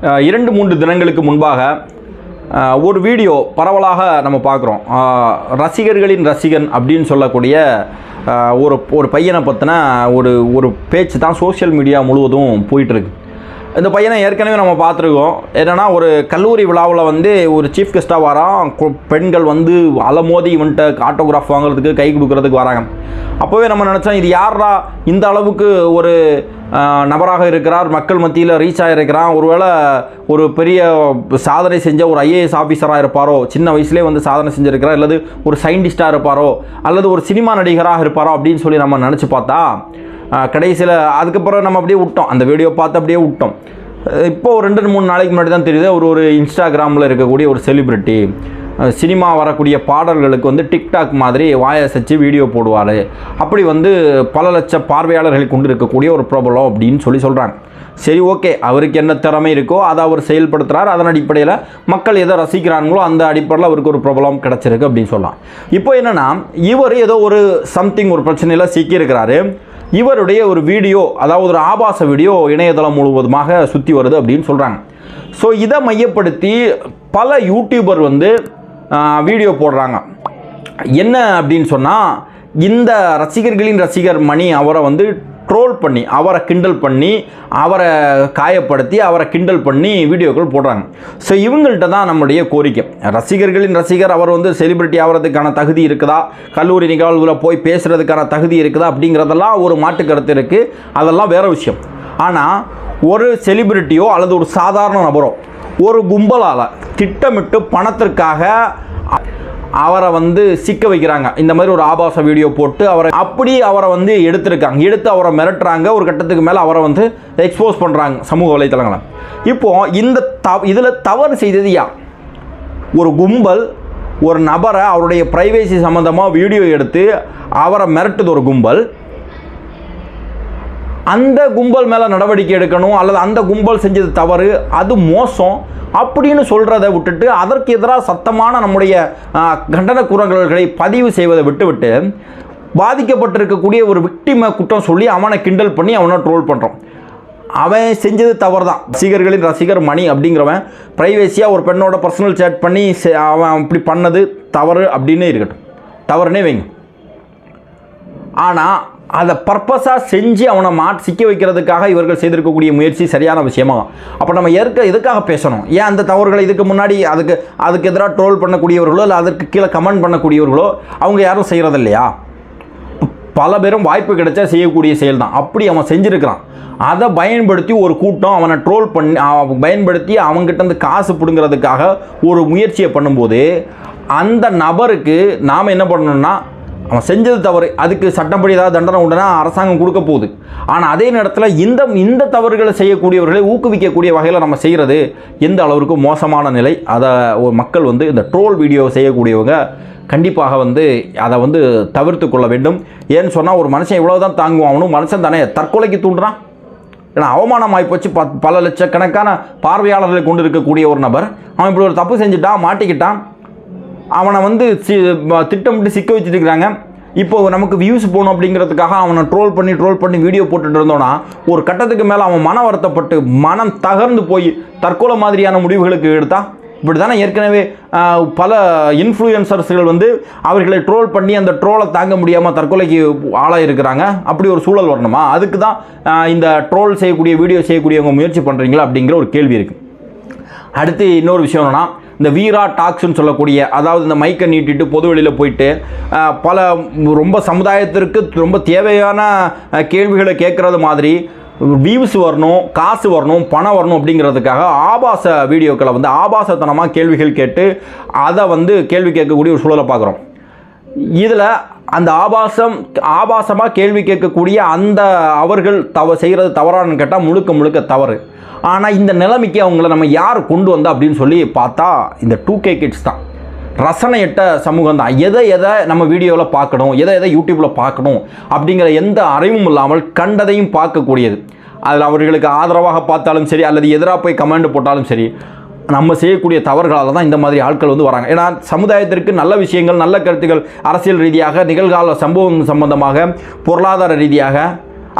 இரண்டு மூன்று தினங்களுக்கு முன்பாக ஒரு வீடியோ பரவலாக நம்ம பார்க்குறோம். ரசிகர்களின் ரசிகன் அப்படின்னு சொல்லக்கூடிய ஒரு ஒரு பையனை பற்றின ஒரு ஒரு பேச்சு தான் சோஷியல் மீடியா முழுவதும் போயிட்டுருக்கு இந்த பையனை ஏற்கனவே நம்ம பார்த்துருக்கோம். என்னென்னா ஒரு கல்லூரி விழாவில் வந்து ஒரு சீஃப் கெஸ்ட்டாக வரான். பெண்கள் வந்து அலமோதி இவன்ட்ட ஆட்டோகிராஃப் வாங்குறதுக்கு கை கொடுக்கறதுக்கு வராங்க. அப்போவே நம்ம நினச்சோம் இது யாரா இந்த அளவுக்கு ஒரு நபராக இருக்கிறார். மக்கள் மத்தியில் ரீச் ஆகிருக்கிறான் ஒருவேளை ஒரு பெரிய சாதனை செஞ்ச ஒரு ஐஏஎஸ் ஆஃபீஸராக இருப்பாரோ? சின்ன வயசுலேயே வந்து சாதனை செஞ்சுருக்கிறார்? அல்லது ஒரு சயின்டிஸ்ட்டாக இருப்பாரோ? அல்லது ஒரு சினிமா நடிகராக இருப்பாரோ? அப்படின்னு சொல்லி நம்ம நினச்சி பார்த்தா கடைசியில் அதுக்கப்புறம் நம்ம அப்படியே விட்டோம். அந்த வீடியோ பார்த்து அப்படியே விட்டோம். இப்போ ஒரு ரெண்டு மூணு நாளைக்கு முன்னாடி தான் தெரியுது அவர் ஒரு இன்ஸ்டாகிராமில் இருக்கக்கூடிய ஒரு செலிபிரிட்டி சினிமா வரக்கூடிய பாடல்களுக்கு வந்து டிக்டாக் மாதிரி வாயசச்சு வீடியோ போடுவார். அப்படி வந்து பல லட்ச பார்வையாளர்களை கொண்டு இருக்கக்கூடிய ஒரு பிரபலம் அப்படின்னு சொல்லி சொல்கிறாங்க சரி ஓகே. அவருக்கு என்ன திறமை இருக்கோ அதை அவர் செயல்படுத்துகிறார் அதன் அடிப்படையில் மக்கள் எதை ரசிக்கிறாங்களோ அந்த அடிப்படையில் அவருக்கு ஒரு பிரபலம் கிடச்சிருக்கு அப்படின்னு சொல்லலாம். இப்போ என்னென்னா இவர் ஏதோ ஒரு சம்திங் ஒரு பிரச்சனையில் சிக்கியிருக்கிறாரு. இவருடைய ஒரு வீடியோ அதாவது ஒரு ஆபாச வீடியோ இணையதளம் முழுவதுமாக சுற்றி வருது அப்படின்னு சொல்கிறாங்க ஸோ இதை மையப்படுத்தி பல யூடியூபர் வந்து வீடியோ போடுறாங்க. என்ன அப்படின்னு சொன்னால் இந்த ரசிகர்களின் ரசிகர் மணி அவரை வந்து ட்ரோல் பண்ணி அவரை கிண்டல் பண்ணி அவரை காயப்படுத்தி அவரை கிண்டல் பண்ணி வீடியோக்கள் போடுறாங்க. ஸோ இவங்கள்ட்ட தான் நம்முடைய கோரிக்கை. ரசிகர்களின் ரசிகர் அவர் வந்து செலிபிரிட்டி ஆகிறதுக்கான தகுதி இருக்குதா? கல்லூரி நிகழ்வில் போய் பேசுகிறதுக்கான தகுதி இருக்குதா? அப்படிங்கிறதெல்லாம் ஒரு மாட்டு கருத்து இருக்குது அதெல்லாம் வேறு விஷயம். ஆனால் ஒரு செலிபிரிட்டியோ அல்லது ஒரு சாதாரண நபரோ ஒரு கும்பலால் திட்டமிட்டு பணத்திற்காக அவரை வந்து சிக்க வைக்கிறாங்க. இந்த மாதிரி ஒரு ஆபாச வீடியோ போட்டு அவரை அப்படி அவரை வந்து எடுத்திருக்காங்க. எடுத்து அவரை மிரட்டுறாங்க. ஒரு கட்டத்துக்கு மேலே அவரை வந்து எக்ஸ்போஸ் பண்ணுறாங்க சமூக வலைத்தளங்களை. இப்போ இந்த தவ இதில் தவறு செய்தது யார்? ஒரு கும்பல் ஒரு நபரை அவருடைய ப்ரைவேசி சம்மந்தமாக வீடியோ எடுத்து அவரை மிரட்டுது ஒரு கும்பல். அந்த கும்பல் மேலே நடவடிக்கை எடுக்கணும் அல்லது அந்த கும்பல் செஞ்சது தவறு அது மோசம் அப்படின்னு சொல்கிறத விட்டுட்டு அதற்கு எதிராக சத்தமான நம்முடைய கண்டன குரல்களை பதிவு செய்வதை விட்டுவிட்டு பாதிக்கப்பட்டிருக்கக்கூடிய ஒரு விக்டிமை குற்றம் சொல்லி அவனை கிண்டல் பண்ணி அவனை ட்ரோல் பண்ணுறோம் அவன் செஞ்சது தவறு தான் ரசிகர்களின் ரசிகர் மணி அப்படிங்கிறவன் ப்ரைவேசியாக ஒரு பெண்ணோட பர்சனல் சேட் பண்ணி அவன் அப்படி பண்ணது தவறு அப்படின்னு இருக்கட்டும். தவறுனே வைங்க. ஆனால் அதை பர்பஸாக செஞ்சு அவனை மாட் சிக்க வைக்கிறதுக்காக இவர்கள் செய்திருக்கக்கூடிய முயற்சி சரியான விஷயமா? அப்போ நம்ம ஏற்க எதுக்காக பேசணும்? ஏன் அந்த தவறுகளை இதுக்கு முன்னாடி அதுக்கு அதுக்கு எதிராக ட்ரோல் பண்ணக்கூடியவர்களோ இல்லை அதற்கு கீழே கமெண்ட் பண்ணக்கூடியவர்களோ அவங்க யாரும் செய்கிறது இல்லையா பல பேரும் வாய்ப்பு கிடைச்சா செய்யக்கூடிய செயல் தான் அப்படி அவன் செஞ்சுருக்கிறான். அதை பயன்படுத்தி ஒரு கூட்டம் அவனை ட்ரோல் பண்ணி அவன் பயன்படுத்தி அவங்ககிட்ட இருந்து காசு பிடுங்கிறதுக்காக ஒரு முயற்சியை பண்ணும்போது அந்த நபருக்கு நாம் என்ன பண்ணணும்னா அவன் செஞ்சது தவறு. அதுக்கு சட்டப்படி ஏதாவது தண்டனை உண்டுனா அரசாங்கம் கொடுக்க போகுது. ஆனால் அதே நேரத்தில் இந்த இந்த தவறுகளை செய்யக்கூடியவர்களை ஊக்குவிக்கக்கூடிய வகையில் நம்ம செய்கிறது எந்த அளவிற்கு மோசமான நிலை. அதை மக்கள் வந்து இந்த ட்ரோல் வீடியோ செய்யக்கூடியவங்க கண்டிப்பாக வந்து அதை வந்து தவிர்த்து கொள்ள வேண்டும். ஏன்னு சொன்னால் ஒரு மனுஷன் இவ்வளோ தான் தாங்குவான். அவனும் மனுஷன் தானே. தற்கொலைக்கு தூண்டுறான். ஏன்னா அவமானம் ஆகிப்போச்சு ப பல லட்சக்கணக்கான பார்வையாளர்களை கொண்டு இருக்கக்கூடிய ஒரு நபர். அவன் இப்படி ஒரு தப்பு செஞ்சுட்டான் மாட்டிக்கிட்டான். அவனை வந்து சி திட்டமிட்டு சிக்க வச்சுட்டு இருக்கிறாங்க இப்போ நமக்கு வியூஸ் போகணும் அப்படிங்கிறதுக்காக அவனை ட்ரோல் பண்ணி ட்ரோல் பண்ணி வீடியோ போட்டுட்டு இருந்தோன்னா ஒரு கட்டத்துக்கு மேலே அவன் மன வருத்தப்பட்டு மனம் தகர்ந்து போய் தற்கொலை மாதிரியான முடிவுகளுக்கு எடுத்தா இப்படி தானே ஏற்கனவே பல இன்ஃப்ளூயன்சர்ஸ்கள் வந்து அவர்களை ட்ரோல் பண்ணி அந்த ட்ரோலை தாங்க முடியாமல் தற்கொலைக்கு ஆளாக இருக்கிறாங்க அப்படி ஒரு சூழல் வரணுமா? அதுக்கு தான் இந்த ட்ரோல் செய்யக்கூடிய வீடியோ செய்யக்கூடியவங்க முயற்சி பண்ணுறீங்களா அப்படிங்கிற ஒரு கேள்வி இருக்குது அடுத்து இன்னொரு விஷயம் என்னென்னா இந்த வீரா டாக்ஸ்னு சொல்லக்கூடிய அதாவது இந்த மைக்கை நீட்டிட்டு பொது வெளியில் போயிட்டு பல ரொம்ப சமுதாயத்திற்கு ரொம்ப தேவையான கேள்விகளை கேட்குறது மாதிரி வியூஸ் வரணும் காசு வரணும் பணம் வரணும் அப்படிங்கிறதுக்காக ஆபாச வீடியோக்களை வந்து ஆபாசத்தனமாக கேள்விகள் கேட்டு அதை வந்து கேள்வி கேட்கக்கூடிய ஒரு சூழலை பார்க்குறோம். இதில் அந்த ஆபாசம் ஆபாசமாக கேள்வி கேட்கக்கூடிய அந்த அவர்கள் தவ செய்கிறது தவறானு கேட்டால் முழுக்க முழுக்க தவறு. ஆனால் இந்த நிலைமைக்கு அவங்கள நம்ம யார் கொண்டு வந்தா அப்படின்னு சொல்லி பார்த்தா இந்த டூ கே கிட்ஸ் தான். ரசனையிட்ட சமூகம் தான். எதை எதை நம்ம வீடியோவில் பார்க்கணும் எதை எதை யூடியூப்பில் பார்க்கணும் அப்படிங்கிற எந்த அறிவும் இல்லாமல் கண்டதையும் பார்க்கக்கூடியது. அதில் அவர்களுக்கு ஆதரவாக பார்த்தாலும் சரி அல்லது எதிராக போய் கமெண்ட் போட்டாலும் சரி நம்ம செய்யக்கூடிய தவறுகளால் தான் இந்த மாதிரி ஆட்கள் வந்து வராங்க. ஏன்னா சமுதாயத்திற்கு நல்ல விஷயங்கள் நல்ல கருத்துக்கள் அரசியல் ரீதியாக நிகழ்கால சம்பவம் சம்பந்தமாக பொருளாதார ரீதியாக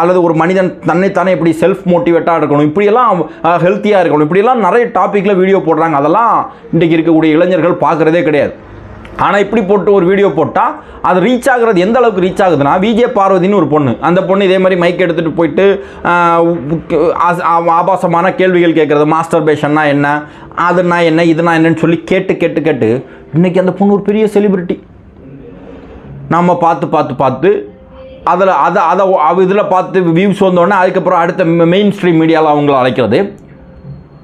அல்லது ஒரு மனிதன் தன்னைத்தானே எப்படி செல்ஃப் மோட்டிவேட்டாக இருக்கணும் இப்படியெல்லாம் ஹெல்த்தியாக இருக்கணும் இப்படியெல்லாம் நிறைய டாப்பிக்கில் வீடியோ போடுறாங்க. அதெல்லாம் இன்றைக்கி இருக்கக்கூடிய இளைஞர்கள் பார்க்குறதே கிடையாது. ஆனால் இப்படி போட்டு ஒரு வீடியோ போட்டால் அது ரீச் ஆகுறது எந்த அளவுக்கு ரீச் ஆகுதுன்னா விஜே பார்வதின்னு ஒரு பொண்ணு. அந்த பொண்ணு இதே மாதிரி மைக் எடுத்துகிட்டு போயிட்டு ஆபாசமான கேள்விகள் கேட்குறது மாஸ்டர் பேஷன்னா என்ன? அதுனா என்ன? இதுனா என்னன்னு சொல்லி கேட்டு கேட்டு கேட்டு இன்றைக்கி அந்த பொண்ணு ஒரு பெரிய செலிபிரிட்டி நம்ம பார்த்து பார்த்து பார்த்து அதில் அதை அதை இதில் பார்த்து வியூஸ் வந்தோடனே அதுக்கப்புறம் அடுத்த மெயின் ஸ்ட்ரீம் மீடியாவில் அவங்கள அழைக்கிறது.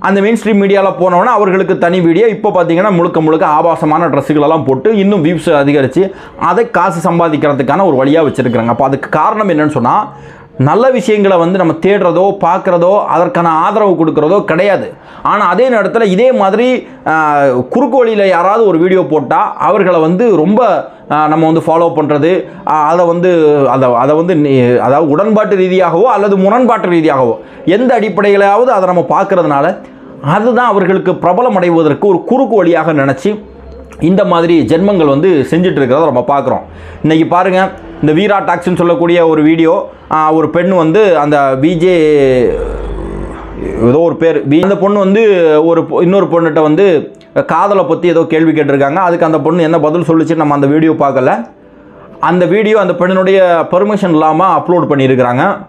அந்த மெயின் ஸ்ட்ரீம் மீடியாவில் போனோன்னே அவர்களுக்கு தனி வீடியோ இப்போ பார்த்தீங்கன்னா முழுக்க முழுக்க ஆபாசமான ட்ரெஸ்ஸுகளெல்லாம் போட்டு இன்னும் வியூஸ் அதிகரித்து அதை காசு சம்பாதிக்கிறதுக்கான ஒரு வழியாக வச்சுருக்கிறாங்க. அப்போ அதுக்கு காரணம் என்னன்னு சொன்னால் நல்ல விஷயங்களை வந்து நம்ம தேடுறதோ பார்க்குறதோ அதற்கான ஆதரவு கொடுக்குறதோ கிடையாது. ஆனால் அதே நேரத்தில் இதே மாதிரி குறுக்கோழியில் குறுக்கு வழியில் யாராவது ஒரு வீடியோ போட்டால் அவர்களை வந்து ரொம்ப நம்ம வந்து ஃபாலோ பண்ணுறது அதை வந்து அதை அதை வந்து அதாவது உடன்பாட்டு ரீதியாகவோ அல்லது முரண்பாட்டு ரீதியாகவோ எந்த அடிப்படையிலாவது அதை நம்ம பார்க்கறதுனால அதுதான் அவர்களுக்கு பிரபலம் அடைவதற்கு ஒரு குறுக்கு வழியாக நினச்சி இந்த மாதிரி ஜென்மங்கள் வந்து செஞ்சுட்டு இருக்கிறத நம்ம பார்க்குறோம். இன்றைக்கி பாருங்கள் இந்த வீரா டாக்ஸ்னு சொல்லக்கூடிய ஒரு வீடியோ ஒரு பெண் வந்து அந்த பிஜே ஏதோ ஒரு பேர் வி- அந்த பொண்ணு வந்து ஒரு பொ- இன்னொரு பொண்ணுகிட்ட வந்து காதலை பற்றி ஏதோ கேள்வி கேட்டிருக்காங்க. அதுக்கு அந்த பொண்ணு என்ன பதில் சொல்லுச்சு நம்ம அந்த வீடியோ பார்க்கல. அந்த வீடியோ அந்த பெண்ணினுடைய பெர்மிஷன் இல்லாமல் அப்லோட் பண்ணியிருக்கிறாங்க.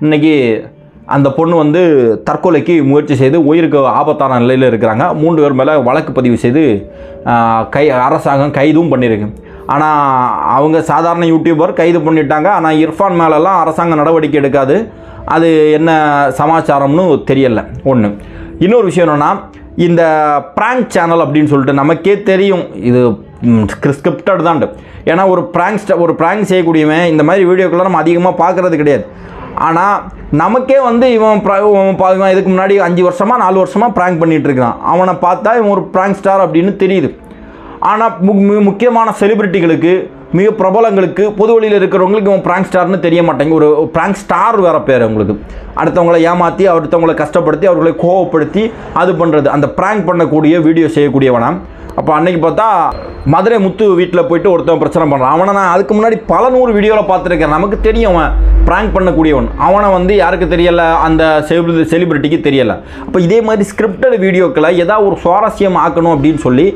இன்றைக்கி அந்த பொண்ணு வந்து தற்கொலைக்கு முயற்சி செய்து உயிருக்கு ஆபத்தான நிலையில் இருக்கிறாங்க. மூன்று பேர் மேலே வழக்கு பதிவு செய்து கை அரசாங்கம் கைதும் பண்ணியிருக்கு ஆனால் அவங்க சாதாரண யூடியூபர் கைது பண்ணிட்டாங்க. ஆனால் இர்ஃபான் மேலெல்லாம் அரசாங்கம் நடவடிக்கை எடுக்காது. அது என்ன சமாச்சாரம்னு தெரியலை. ஒன்று இன்னொரு விஷயம் என்னென்னா இந்த ப்ராங்க் சேனல் அப்படின்னு சொல்லிட்டு நமக்கே தெரியும். இது ஸ்கிரிப்டட் தான் ஏன்னா ஒரு ப்ராங்க் ஒரு ப்ராங்க் செய்யக்கூடியவன் இந்த மாதிரி வீடியோக்கெல்லாம் நம்ம அதிகமாக பார்க்குறது கிடையாது. ஆனால் நமக்கே வந்து இவன் இவன் பா- இதுக்கு முன்னாடி அஞ்சு வருஷமாக நாலு வருஷமாக ப்ராங்க் பண்ணிகிட்டு இருக்கான். அவனை பார்த்தா இவன் ஒரு ப்ராங்க் ஸ்டார் அப்படின்னு தெரியுது. ஆனால் மிக முக்கியமான செலிபிரிட்டிகளுக்கு மிக பிரபலங்களுக்கு பொது வழியில் இருக்கிறவங்களுக்கு இவன் ப்ராங்க் ஸ்டார்னு தெரிய மாட்டாங்க ஒரு ப்ராங்க் ஸ்டார் வேற பேர் அவங்களுக்கு. அடுத்தவங்களை ஏமாற்றி அடுத்தவங்களை கஷ்டப்படுத்தி அவர்களை கோவப்படுத்தி அது பண்ணுறது அந்த ப்ராங்க் பண்ணக்கூடிய வீடியோ செய்யக்கூடியவனாம் அப்போ அன்றைக்கி பார்த்தா மதுரை முத்து வீட்டில் போயிட்டு ஒருத்தன் பிரச்சனை பண்ணுறான் அவனை நான் அதுக்கு முன்னாடி பல நூறு வீடியோவில் பார்த்துருக்கேன். நமக்கு தெரியும் அவன். ப்ராங்க் பண்ணக்கூடியவன் அவனை வந்து யாருக்கு தெரியலை? அந்த செலிபிரி செலிபிரிட்டிக்கு தெரியலை. அப்போ இதே மாதிரி ஸ்கிரிப்டட் வீடியோக்களை ஏதாவது ஒரு சுவாரஸ்யம் ஆக்கணும் அப்படின்னு சொல்லி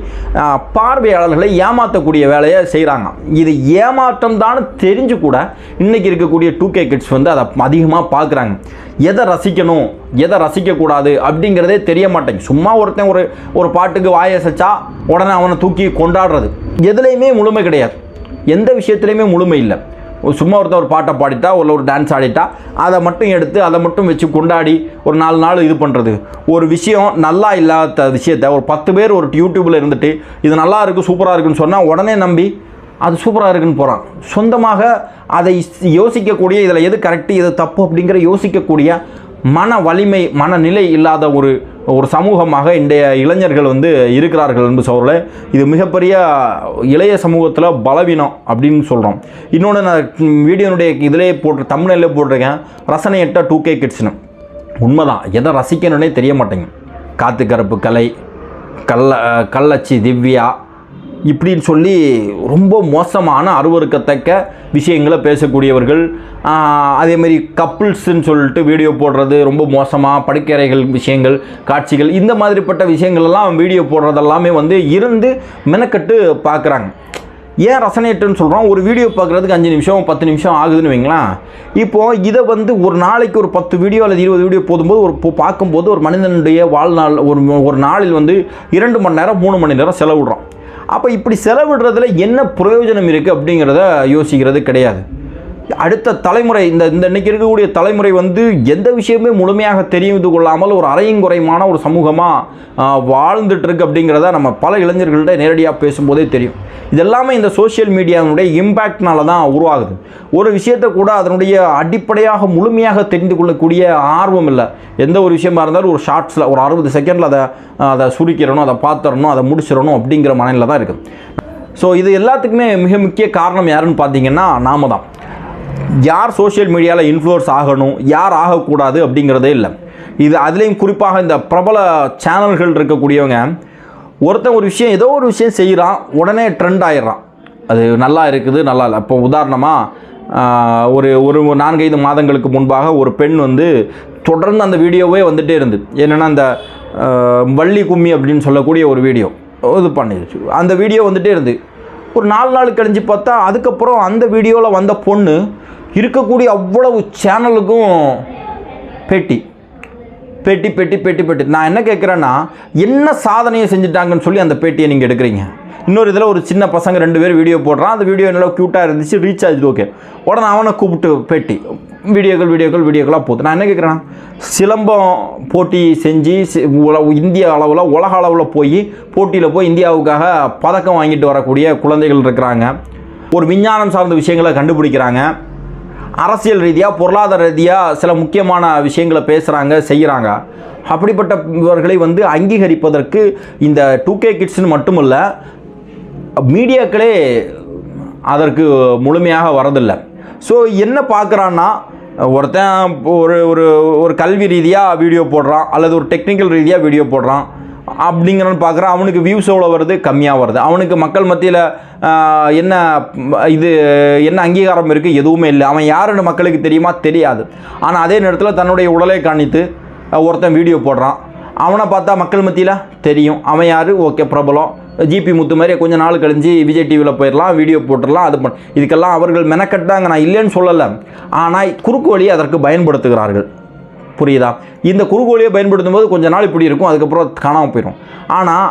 பார்வையாளர்களை ஏமாற்றக்கூடிய வேலையை செய்கிறாங்க இது ஏமாற்றம் தான் தெரிஞ்சு கூட இன்றைக்கி இருக்கக்கூடிய டூ கே கிட்ஸ் வந்து அதை அதிகமாக பார்க்குறாங்க. எதை ரசிக்கணும்? எதை ரசிக்கக்கூடாது? அப்படிங்கிறதே தெரிய மாட்டேங்க சும்மா ஒருத்தன் ஒரு ஒரு பாட்டுக்கு வாயை அசைச்சா உடனே அவனை தூக்கி கொண்டாடுறது. எதுலேயுமே முழுமை கிடையாது. எந்த விஷயத்துலையுமே முழுமை இல்லை. சும்மா ஒருத்தர் ஒரு பாட்டை பாடிட்டா இல்லை ஒரு டான்ஸ் ஆடிட்டா அதை மட்டும் எடுத்து அதை மட்டும் வச்சு கொண்டாடி ஒரு நாலு நாள் இது பண்ணுறது ஒரு விஷயம் நல்லா இல்லாத விஷயத்த ஒரு பத்து பேர் ஒரு யூடியூப்பில் இருந்துட்டு இது நல்லா இருக்குது சூப்பராக இருக்குன்னு சொன்னால் உடனே நம்பி அது சூப்பராக இருக்குன்னு போகிறான் சொந்தமாக அதை யோசிக்கக்கூடிய இதில் எது கரெக்டு எது தப்பு அப்படிங்கிற யோசிக்கக்கூடிய மன வலிமை மனநிலை இல்லாத ஒரு ஒரு சமூகமாக இன்றைய இளைஞர்கள் வந்து இருக்கிறார்கள் என்று சொல்ல இது மிகப்பெரிய இளைய சமூகத்தில் பலவீனம் அப்படின்னு சொல்கிறோம் இன்னொன்று நான் வீடியோனுடைய இதிலே போட்டு தமிழிலே போட்டிருக்கேன். ரசனையற்ற டூ கே கிட்ஸ்னு உண்மைதான். எதை ரசிக்கணுன்னே தெரிய மாட்டேங்குது. காத்து கருப்பு கலை கள்ள கள்ளச்சி திவ்யா இப்படின்னு சொல்லி ரொம்ப மோசமான அருவருக்கத்தக்க விஷயங்களை பேசக்கூடியவர்கள். அதேமாரி அதே மாதிரி கப்புள்ஸ்ன்னு சொல்லிட்டு வீடியோ போடுறது ரொம்ப மோசமாக படுக்கறைகள் விஷயங்கள் காட்சிகள் இந்த மாதிரிப்பட்ட விஷயங்கள்லாம் வீடியோ போடுறதெல்லாமே வந்து இருந்து மெனக்கட்டு பார்க்குறாங்க ஏன் ரசனேட்டுன்னு சொல்கிறோம் ஒரு வீடியோ பார்க்குறதுக்கு அஞ்சு நிமிஷம் பத்து நிமிஷம் ஆகுதுன்னு வைங்களேன். இப்போது இதை வந்து ஒரு நாளைக்கு ஒரு பத்து வீடியோ அல்லது இருபது வீடியோ போதும்போது ஒரு பார்க்கும்போது ஒரு மனிதனுடைய வாழ்நாள் ஒரு ஒரு நாளில் வந்து இரண்டு மணி நேரம் மூணு மணி நேரம் செலவிடுறோம். அப்போ இப்படி செலவிடுறதுல என்ன பிரயோஜனம் இருக்குது அப்படிங்கிறத யோசிக்கிறது கிடையாது. அடுத்த தலைமுறை இந்த இந்த இன்னைக்கு இருக்கக்கூடிய தலைமுறை வந்து எந்த விஷயமே முழுமையாக தெரிந்து கொள்ளாமல் ஒரு அரையுங்குறைமான ஒரு சமூகமாக வாழ்ந்துட்டு இருக்கு அப்படிங்கிறத நம்ம பல இளைஞர்கள்ட்ட நேரடியாக பேசும்போதே தெரியும். இதெல்லாமே இந்த சோஷியல் மீடியாவினுடைய இம்பேக்ட்னால தான் உருவாகுது. ஒரு விஷயத்தை கூட அதனுடைய அடிப்படையாக முழுமையாக தெரிந்து கொள்ளக்கூடிய ஆர்வம் இல்லை. எந்த ஒரு விஷயமா இருந்தாலும் ஒரு ஷார்ட்ஸில் ஒரு அறுபது செகண்டில் அதை அதை சுருக்கிறணும் அதை பார்த்துடணும் அதை முடிச்சிடணும் அப்படிங்கிற மனநிலை தான் இருக்குது. ஸோ இது எல்லாத்துக்குமே மிக முக்கிய காரணம் யாருன்னு பார்த்தீங்கன்னா நாம தான். யார் சோஷியல் மீடியாவில் இன்ஃப்ளூயன்ஸ் ஆகணும் யார் ஆகக்கூடாது அப்படிங்கிறதே இல்லை. இது அதுலேயும் குறிப்பாக இந்த பிரபல சேனல்கள் இருக்கக்கூடியவங்க ஒருத்தன் ஒரு விஷயம் ஏதோ ஒரு விஷயம் செய்கிறான் உடனே ட்ரெண்ட் ஆயிடுறான். அது நல்லா இருக்குது நல்லா இல்லை. இப்போ உதாரணமாக ஒரு ஒரு நான்கைந்து மாதங்களுக்கு முன்பாக ஒரு பெண் வந்து தொடர்ந்து அந்த வீடியோவே வந்துட்டே இருந்து என்னென்னா அந்த வள்ளி கும்மி அப்படின்னு சொல்லக்கூடிய ஒரு வீடியோ. இது பண்ணிடுச்சு அந்த வீடியோ வந்துகிட்டே இருந்து ஒரு நாலு நாள் கழிஞ்சு பார்த்தா அதுக்கப்புறம் அந்த வீடியோவில் வந்த பொண்ணு இருக்கக்கூடிய அவ்வளவு சேனலுக்கும் பேட்டி. பெட்டி பெட்டி பெட்டி பெட்டி. நான் என்ன கேட்குறேன்னா என்ன சாதனையை செஞ்சுட்டாங்கன்னு சொல்லி அந்த பேட்டியை நீங்கள் எடுக்கிறீங்க. இன்னொரு இதில் ஒரு சின்ன பசங்க ரெண்டு பேர் வீடியோ போடுறான். அந்த வீடியோ நல்லா க்யூட்டாக இருந்துச்சு ரீச் ஆகுது ஓகே உடனே அவனை கூப்பிட்டு பேட்டி. வீடியோக்கள் வீடியோக்கள் வீடியோக்களாக போகுது. நான் என்ன கேட்குறேன்னா சிலம்பம் போட்டி செஞ்சு உல- இந்திய அளவில் உலக அளவில் போய் போட்டியில் போய் இந்தியாவுக்காக பதக்கம் வாங்கிட்டு வரக்கூடிய குழந்தைகள் இருக்கிறாங்க. ஒரு விஞ்ஞானம் சார்ந்த விஷயங்களை கண்டுபிடிக்கிறாங்க. அரசியல் ரீதியாக பொருளாதார ரீதியாக சில முக்கியமான விஷயங்களை பேசுகிறாங்க செய்கிறாங்க அப்படிப்பட்டவர்களை வந்து அங்கீகரிப்பதற்கு இந்த டூ கே கிட்ஸ்னு மட்டுமல்ல மீடியாக்களே அதற்கு முழுமையாக வரதில்லை. ஸோ என்ன பார்க்குறான்னா ஒருத்தன் ஒரு ஒரு ஒரு கல்வி ரீதியாக வீடியோ போடுறான் அல்லது ஒரு டெக்னிக்கல் ரீதியாக வீடியோ போடுறான். அப்படிங்கிறன்னு பார்க்குறான் அவனுக்கு வியூஸ் எவ்வளோ வருது? கம்மியாக வருது. அவனுக்கு மக்கள் மத்தியில் என்ன இது என்ன அங்கீகாரம் இருக்குது எதுவுமே இல்லை. அவன் யாருன்னு மக்களுக்கு தெரியுமா? தெரியாது. ஆனால் அதே நேரத்தில் தன்னுடைய உடலை காணித்து ஒருத்தன் வீடியோ போடுறான். அவனை பார்த்தா மக்கள் மத்தியில் தெரியும். அவன் யார்? ஓகே பிரபலம். ஜிபி முத்து மாதிரி கொஞ்சம் நாள் கழிஞ்சு விஜய் டிவியில் போயிடலாம் வீடியோ போட்டுடலாம் அது பண் இதுக்கெல்லாம் அவர்கள் மெனக்கட்டாங்க. நான் இல்லைன்னு சொல்லலை. ஆனால் குறுக்கு வழியை அதற்கு பயன்படுத்துகிறார்கள். புரியுதா? இந்த குறுகோலியை பயன்படுத்தும் போது கொஞ்ச நாள் இப்படி இருக்கும் அதுக்கப்புறம் காணாமல் போயிடும் ஆனால்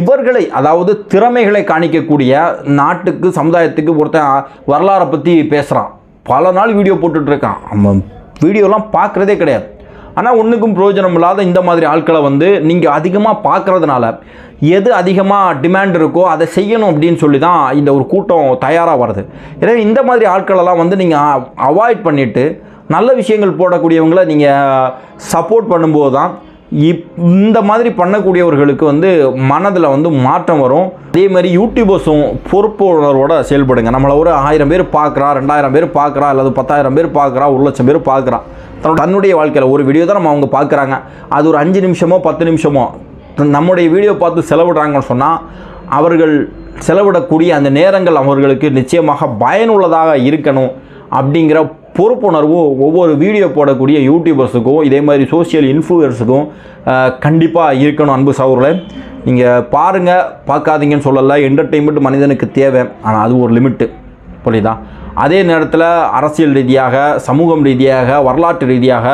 இவர்களை அதாவது திறமைகளை காணிக்கக்கூடிய நாட்டுக்கு சமுதாயத்துக்கு ஒருத்தன் வரலாறை பற்றி பேசுகிறான் பல நாள் வீடியோ போட்டுட்ருக்கான். அவன் வீடியோலாம் பார்க்குறதே கிடையாது. ஆனால் ஒன்றுக்கும் பிரயோஜனம் இல்லாத இந்த மாதிரி ஆட்களை வந்து நீங்கள் அதிகமாக பார்க்குறதுனால எது அதிகமாக டிமாண்ட் இருக்கோ அதை செய்யணும் அப்படின்னு சொல்லி தான் இந்த ஒரு கூட்டம் தயாராக வருது. எனவே இந்த மாதிரி ஆட்களெல்லாம் வந்து நீங்கள் அவாய்ட் பண்ணிவிட்டு நல்ல விஷயங்கள் போடக்கூடியவங்களை நீங்கள் சப்போர்ட் பண்ணும்போது தான் இப் இந்த மாதிரி பண்ணக்கூடியவர்களுக்கு வந்து மனதில் வந்து மாற்றம் வரும். அதே மாதிரி யூடியூபர்ஸும் பொறுப்பு உணர்வோட செயல்படுங்க. நம்மளை ஒரு ஆயிரம் பேர் பார்க்குறா ரெண்டாயிரம் பேர் பார்க்குறா அல்லது பத்தாயிரம் பேர் பார்க்குறா ஒரு லட்சம் பேர் பார்க்குறான் தன்னோட தன்னுடைய வாழ்க்கையில் ஒரு வீடியோ தான் நம்ம அவங்க பார்க்குறாங்க அது ஒரு அஞ்சு நிமிஷமோ பத்து நிமிஷமோ நம்முடைய வீடியோ பார்த்து செலவிடுறாங்கன்னு சொன்னால் அவர்கள் செலவிடக்கூடிய அந்த நேரங்கள் அவர்களுக்கு நிச்சயமாக பயனுள்ளதாக இருக்கணும். அப்படிங்கிற பொறுப்புணர்வும் ஒவ்வொரு வீடியோ போடக்கூடிய யூடியூபர்ஸுக்கும் இதே மாதிரி சோஷியல் இன்ஃப்ளூயர்ஸுக்கும் கண்டிப்பாக இருக்கணும் அன்பு சகோதரர்களே. நீங்கள் பாருங்கள் பார்க்காதீங்கன்னு சொல்லலை. என்டர்டெயின்மெண்ட் மனிதனுக்கு தேவை. ஆனால் அது ஒரு லிமிட்டு புரியுதா? அதே நேரத்தில் அரசியல் ரீதியாக சமூகம் ரீதியாக வரலாற்று ரீதியாக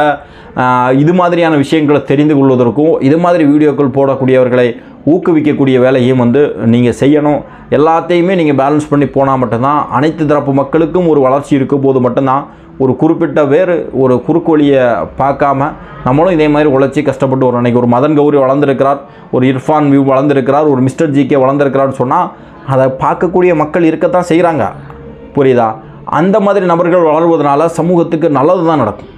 இது மாதிரியான விஷயங்களை தெரிந்து கொள்வதற்கும் இது மாதிரி வீடியோக்கள் போடக்கூடியவர்களை ஊக்குவிக்கக்கூடிய வேலையும் வந்து நீங்கள் செய்யணும். எல்லாத்தையுமே நீங்கள் பேலன்ஸ் பண்ணி போனால் மட்டும்தான் அனைத்து தரப்பு மக்களுக்கும் ஒரு வளர்ச்சி இருக்கும் போது மட்டும்தான் ஒரு குறிப்பிட்ட வேறு ஒரு குறுக்கோழியை பார்க்காம நம்மளும் இதே மாதிரி உழைச்சி கஷ்டப்பட்டு ஒரு இன்றைக்கி ஒரு மதன் கௌரி வளர்ந்துருக்கிறார் ஒரு இர்ஃபான் வியூ வளர்ந்துருக்கிறார் ஒரு மிஸ்டர் ஜிகே வளர்ந்துருக்கிறார்னு சொன்னால் அதை பார்க்கக்கூடிய மக்கள் இருக்கத்தான் செய்கிறாங்க புரியுதா? அந்த மாதிரி நபர்கள் வளர்வதனால சமூகத்துக்கு நல்லது தான் நடக்கும்.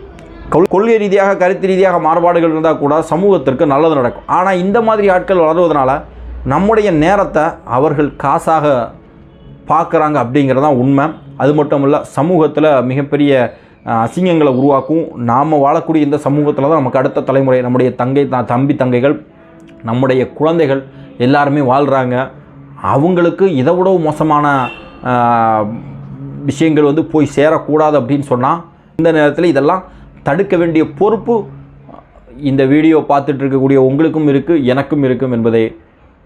கொள்- கொள்கை ரீதியாக கருத்து ரீதியாக மாறுபாடுகள் இருந்தால் கூட சமூகத்திற்கு நல்லது நடக்கும். ஆனால் இந்த மாதிரி ஆட்கள் வளருவதனால நம்முடைய நேரத்தை அவர்கள் காசாக பார்க்குறாங்க அப்படிங்கிறது தான் உண்மை. அது மட்டும் இல்லை சமூகத்தில் மிகப்பெரிய அசிங்கங்களை உருவாக்கும். நாம் வாழக்கூடிய இந்த சமூகத்தில் தான் நமக்கு அடுத்த தலைமுறை நம்முடைய தங்கை தம்பி தங்கைகள் நம்முடைய குழந்தைகள் எல்லாருமே வாழ்கிறாங்க அவங்களுக்கு இதை விட மோசமான விஷயங்கள் வந்து போய் சேரக்கூடாது அப்படின்னு சொன்னால் இந்த நேரத்தில் இதெல்லாம் தடுக்க வேண்டிய பொறுப்பு இந்த வீடியோ பார்த்துட்டு இருக்கக்கூடிய உங்களுக்கும் இருக்குது எனக்கும் இருக்கும் என்பதை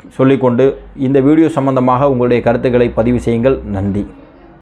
சொல்லிக்கொண்டு இந்த வீடியோ சம்பந்தமாக உங்களுடைய கருத்துக்களை பதிவு செய்யுங்கள். நன்றி.